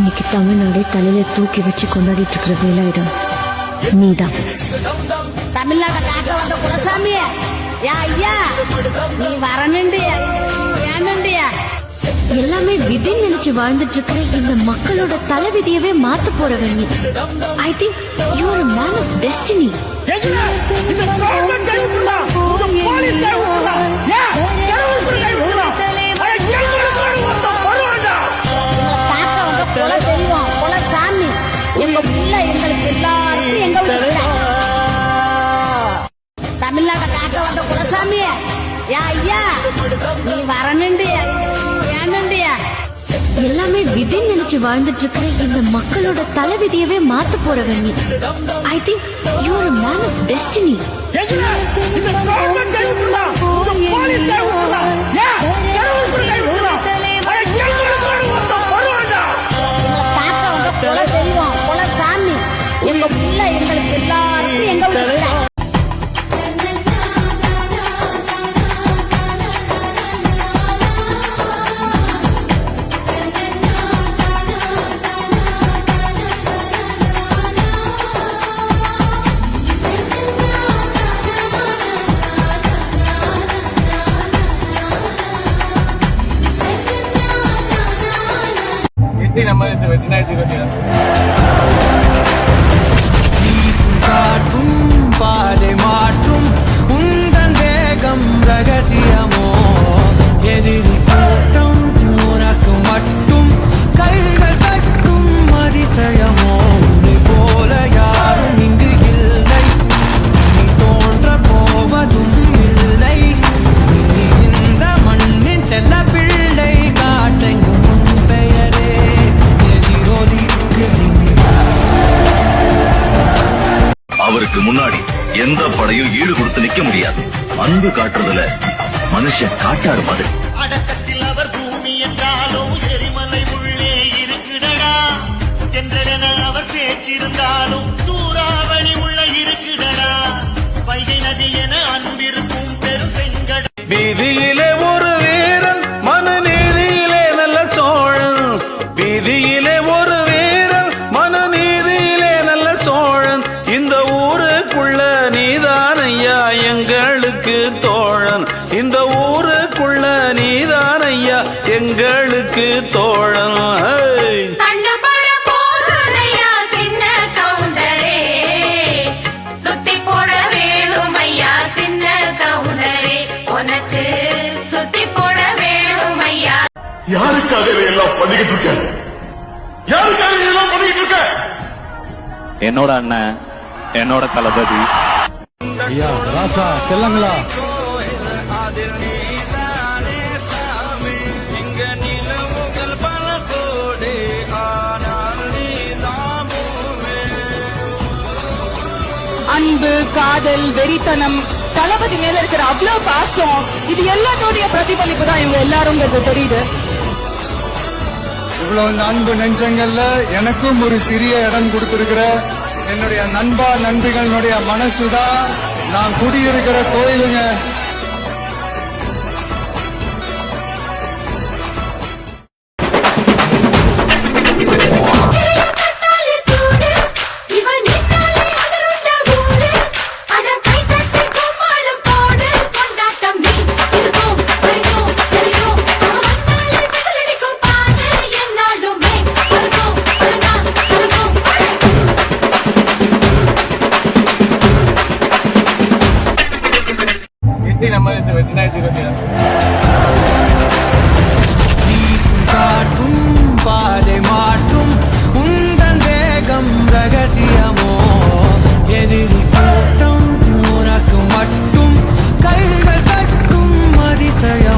இன்னைக்கு தமிழ்நாடே தலையில தூக்கி வச்சு கொண்டாடிட்டு இருக்கிற வேலாயுதம் நீதான். தமிழ்நாட்டை காக்க வந்த குலசாமி யா ஐயா நீ வரணுண்டியா வேணுண்டியா எல்லாமே விதி நினைச்சு வாழ்ந்துட்டு இருக்கிற இந்த மக்களோட தலைவிதியவே மாத்த போறவன் நீ. I think you are man of destiny எல்லாமே விதி நினைச்சு வாழ்ந்துட்டு இருக்கிற இந்த மக்களோட தலைவிதியவே மாத்த போறவன் நீ. I think you are man of destiny எட்டு நம்ம ரெண்டாயிரத்தி இருபத்தி ஆறு பாதை மாற்றும் உந்தன் வேகம் ரகசியமோ? எதிரி கூட்டம் உனக்கு மட்டும் கைகள் கட்டும் அதிசயமோ? உன்னை போல யாரும் இங்கு இல்லை. நீ தோன்ற போவதும் இல்லை. நீ இந்த மண்ணின் செல்ல பிள்ளை காட்டை அவருக்கு முன்னாடி எந்த படையும் ஈடு கொடுத்து நிக்க முடியாது. அன்பு காட்டுறதுல மனுஷன் காட்டாடு மாதிரி. அடக்கத்தில் அவர் பூமி என்றாலும் எரிமலை உள்ளே இருக்குடடா. என்றென அவர் பேச்சிருந்தாலும் சூறாவளி உள்ள இருக்குடடா. வைகை நதி என அன்பிருக்கும் பெரும் செங்கட வீதியிலே ஒரு வீரன் மனுநீதியிலே நல்ல சோழன். வீதியிலே தோழன். இந்த ஊருக்குள்ள நீதான் ஐயா எங்களுக்கு தோழன். ஹை! கண்டுபட போகுதையா சின்ன கவுண்டரே? சுத்தி போட வேணுமையா சின்ன கவுண்டரே? உனக்கு சுத்தி போட வேணுமையா? யாருக்காக இதையெல்லாம் பண்ணிக்கிட்டு இருக்க? யாருக்காக இதெல்லாம் பண்ணிக்கிட்டு இருக்க? என்னோட அண்ணன் என்னோட தளபதி. ஐயா ராசா செல்லங்களா? அன்பு காதல் வெறித்தனம் தளபதி மேல இருக்கிற அவ்வளவு பாசம் இது எல்லாத்தோடைய பிரதிபலிப்பு தான் இவங்க எல்லாருங்கிறது தெரியுது. இவ்வளவு அன்பு நெஞ்சங்கள்ல எனக்கும் ஒரு சிறிய இடம் கொடுத்திருக்கிற என்னுடைய நண்பா நண்பிகளுடைய மனசுதான் நான் குடியிருக்கிற கோயிலுங்க. Seventy nine zero